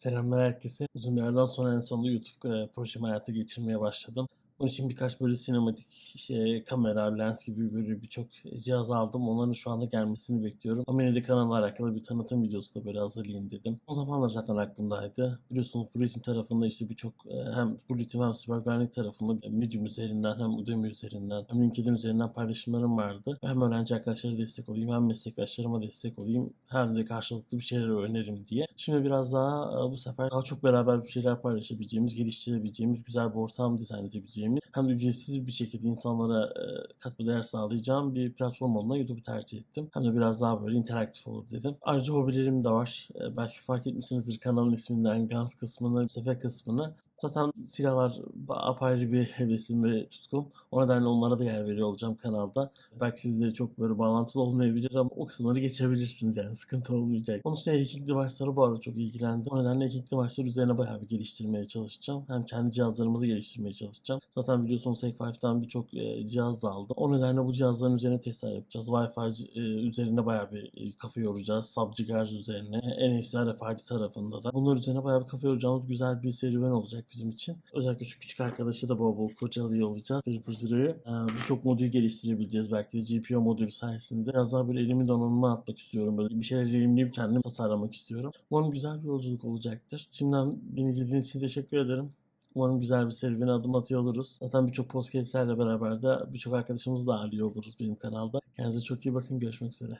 Selamlar herkese. Uzun bir aradan sonra en sonunda YouTube e, projemi hayata geçirmeye başladım. Bunun için birkaç böyle sinematik işte kamera, lens gibi böyle birçok cihaz aldım. Onların şu anda gelmesini bekliyorum. De kanalla alakalı bir tanıtım videosu da böyle hazırlayayım dedim. O zamanlar zaten aklımdaydı. Biliyorsunuz Bulletin tarafında işte birçok e, hem Bulletin hem Güvenlik tarafında Medium üzerinden hem Udemy üzerinden hem LinkedIn üzerinden paylaşımlarım vardı. Hem öğrenci arkadaşlara destek olayım hem meslektaşlarıma destek olayım hem de karşılıklı bir şeyler öğrenirim diye. Şimdi biraz daha e, bu sefer daha çok beraber bir şeyler paylaşabileceğimiz, geliştirebileceğimiz, güzel bir ortam dizayn edebileceğimiz hem de ücretsiz bir şekilde insanlara e, katma değer sağlayacağım bir platform olduğuna YouTube'u tercih ettim. Hem de biraz daha böyle interaktif olur dedim. Ayrıca hobilerim de var. E, belki fark etmişsinizdir kanalın isminden Guns kısmını, sefer kısmını. Zaten silahlar apayrı bir hevesim ve tutkum. O nedenle onlara da yer veriyor olacağım kanalda. Belki sizlere çok böyle bağlantılı olmayabilir ama o kısımları geçebilirsiniz yani sıkıntı olmayacak. Onun dışında hacking device'ları bu arada çok ilgilendim. O nedenle hacking device'ları üzerine bayağı bir geliştirmeye çalışacağım. Hem kendi cihazlarımızı geliştirmeye çalışacağım. Zaten biliyorsunuz Hack5'ten birçok e, cihaz da aldım. O nedenle bu cihazların üzerine testler yapacağız. Wi-Fi e, üzerine bayağı bir e, kafa yoracağız. Subgigash üzerine. E, NFC RFID tarafında da. Bunlar üzerine bayağı bir kafa yoracağımız güzel bir serüven olacak bizim için. Özellikle şu küçük arkadaşı da bol bol kurcalıyor olacağız. Reaper Zero'yu. Ee, Birçok modül geliştirebileceğiz belki de GPU modülü sayesinde. Biraz daha böyle elimi donanıma atmak istiyorum. Böyle bir şeyler elimleyip kendim tasarlamak istiyorum. Umarım güzel bir yolculuk olacaktır. Şimdiden beni izlediğiniz için teşekkür ederim. Umarım güzel bir serüvene adım atıyor oluruz. Zaten birçok podcastlerle beraber de birçok arkadaşımız da ağırlıyor oluruz benim kanalda. Kendinize çok iyi bakın. Görüşmek üzere.